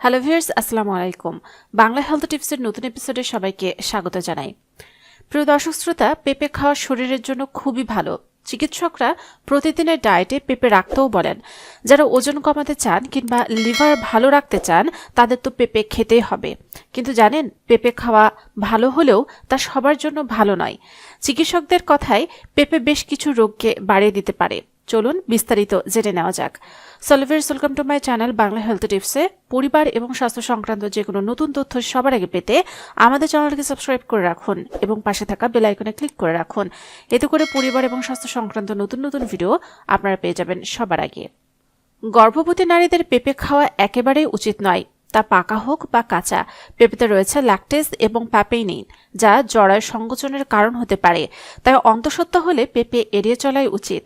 Hello viewers, আসসালামু আলাইকুম। Bangla health টিপসের নতুন এপিসোডে সবাইকে স্বাগত জানাই। প্রিয় দর্শক শ্রোতা, পেঁপে খাওয়া শরীরের জন্য খুবই ভালো। চিকিৎসকরা প্রতিদিনের ডায়েটে পেঁপে রাখতেও বলেন, যারা ওজন কমাতে চান কিংবা লিভার ভালো রাখতে চান, তাদের তো পেঁপে খেতেই হবে। কিন্তু জানেন, পেঁপে খাওয়া ভালো হলেও তা সবার জন্য ভালো নয়। চিকিৎসকদের কথায় পেঁপে বেশ কিছু রোগকে বাড়িয়ে দিতে পারে। চলুন বিস্তারিত জেনে নেওয়া যাক। সলভিয়ার্স welcome to my channel Bangla health টিপসে পরিবার এবং স্বাস্থ্য সংক্রান্ত যে কোনো নতুন তথ্য সবার আগে পেতে আমাদের চ্যানেলকে সাবস্ক্রাইব করে রাখুন এবং পাশে থাকা বেল আইকনে ক্লিক করে রাখুন। এতে করে পরিবার এবং স্বাস্থ্য সংক্রান্ত নতুন নতুন ভিডিও আপনারা পেয়ে যাবেন সবার আগে। গর্ভবতী নারীদের পেঁপে খাওয়া একেবারেই উচিত নয়, তা পাকা হোক বা কাঁচা। পেঁপেতে রয়েছে ল্যাকটেজ এবং প্যাপেইনিন যা জরায়ু সংকোচনের কারণ হতে পারে। তাই অন্তঃসত্ত্বা হলে পেঁপে এড়িয়ে চলাই উচিত।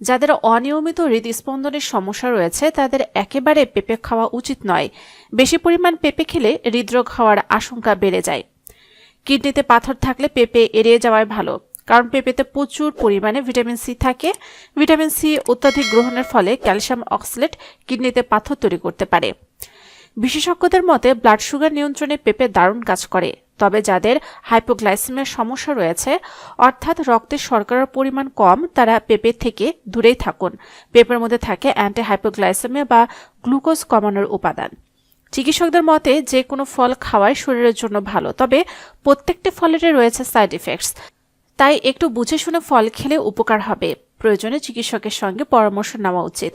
যাদের অনিয়মিত হৃদস্পন্দনের সমস্যা রয়েছে, তাদের একেবারে পেঁপে খাওয়া উচিত নয়। বেশি পরিমাণ পেঁপে খেলে হৃদরোগ হওয়ার আশঙ্কা বেড়ে যায়। কিডনিতে পাথর থাকলে পেঁপে এড়িয়ে যাওয়াই ভালো, কারণ পেঁপেতে প্রচুর পরিমাণে ভিটামিন সি থাকে। ভিটামিন সি অত্যাধিক গ্রহণের ফলে ক্যালসিয়াম অক্সলেট কিডনিতে পাথর তৈরি করতে পারে। বিশেষজ্ঞদের মতে, ব্লাড সুগার নিয়ন্ত্রণে পেঁপে দারুণ কাজ করে। তবে যাদের হাইপোগ্লাইসেমিয়ার সমস্যা রয়েছে, অর্থাৎ রক্তে শর্করার পরিমাণ কম, তারা পেঁপে থেকে দূরেই থাকুন। পেঁপের মধ্যে থাকে অ্যান্টি হাইপোগ্লাইসেমিয়া বা গ্লুকোজ কমানোর উপাদান। চিকিৎসকদের মতে, যে কোনো ফল খাওয়াই শরীরের জন্য ভালো, তবে প্রত্যেকটি ফলেরই রয়েছে সাইড ইফেক্টস। তাই একটু বুঝে শুনে ফল খেলে উপকার হবে। প্রয়োজনে চিকিৎসকের সঙ্গে পরামর্শ নেওয়া উচিত।